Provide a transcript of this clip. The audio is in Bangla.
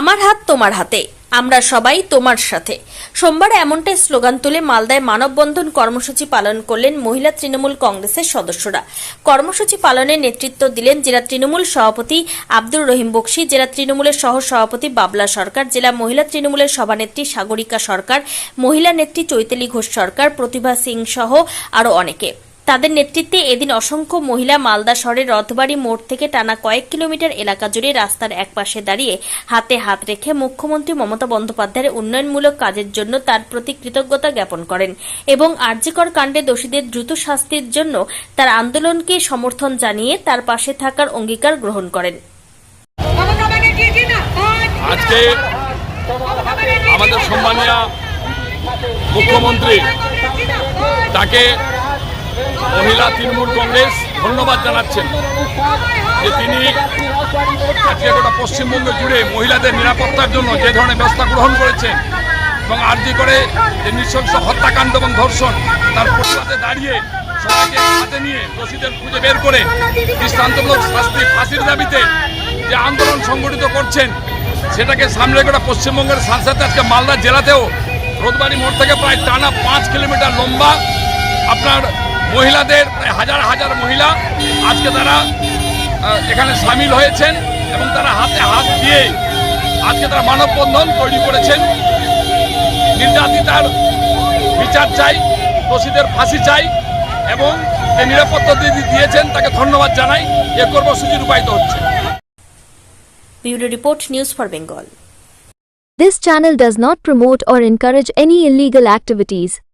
আমার হাত তোমার হাতে, আমরা সবাই তোমার সাথে। সোমবার এমনটাই স্লোগান তুলে মালদায় মানববন্ধন কর্মসূচি পালন করলেন মহিলা তৃণমূল কংগ্রেসের সদস্যরা। কর্মসূচি পালনে নেতৃত্ব দিলেন জেলা তৃণমূল সভাপতি আব্দুর রহিম বক্সি, জেলা তৃণমূলের সহ সভাপতি বাবলা সরকার, জেলা মহিলা তৃণমূলের সভানেত্রী সাগরিকা সরকার, মহিলা নেত্রী চৈতালি ঘোষ সরকার, প্রতিভা সিং সহ আরও অনেকে। তাদের নেতৃত্বে এদিন অসংখ্য মহিলা মালদা শহরের রথবাড়ি মোড় থেকে টানা কয়েক কিলোমিটার এলাকা জুড়ে রাস্তার একপাশে দাঁড়িয়ে হাতে হাত রেখে মুখ্যমন্ত্রী মমতা বন্দ্যোপাধ্যায়ের উন্নয়নমূলক কাজের জন্য তার প্রতি কৃতজ্ঞতা জ্ঞাপন করেন এবং আর্যিকর কাণ্ডে দোষীদের দ্রুত শাস্তির জন্য তার আন্দোলনকে সমর্থন জানিয়ে তার পাশে থাকার অঙ্গীকার গ্রহণ করেন। আমাদের সম্মানীয় মুখ্যমন্ত্রী তাকে মহিলা তৃণমূল কংগ্রেস ধন্যবাদ জানাচ্ছেন যে তিনি আজকে গোটা পশ্চিমবঙ্গ জুড়ে মহিলাদের নিরাপত্তার জন্য যে ধরনের ব্যবস্থা গ্রহণ করেছেন এবং আর্জি করে যে নৃশংস হত্যাকাণ্ড এবং ধর্ষণ, তার প্রতিবাদে দাঁড়িয়ে সবাইকে হাতে নিয়ে দোষীদের খুঁজে বের করে দৃষ্টান্তমূলক শাস্তি, ফাঁসির দাবিতে যে আন্দোলন সংগঠিত করছেন, সেটাকে সামনে গোটা পশ্চিমবঙ্গের সাংসদ আজকে মালদা জেলাতেও রোদবাড়ি মোড় থেকে প্রায় টানা পাঁচ কিলোমিটার লম্বা আপনার মহিলাদের প্রায় হাজার হাজার মহিলা আজকে তারা এখানে সামিল হয়েছেন এবং তারা হাতে হাত দিয়ে আজকে তারা মানববন্ধন তৈরি করেছেন। নির্যাতিতার বিচার চাই দোষীদের ফাঁসি চাই এবং যে নিরাপত্তা দিয়ে- দিয়েছেন তাকে ধন্যবাদ জানাই এ কর্মসূচি রূপায়িত হচ্ছে। Bureau report news for Bengal. This channel does not promote or encourage any illegal activities.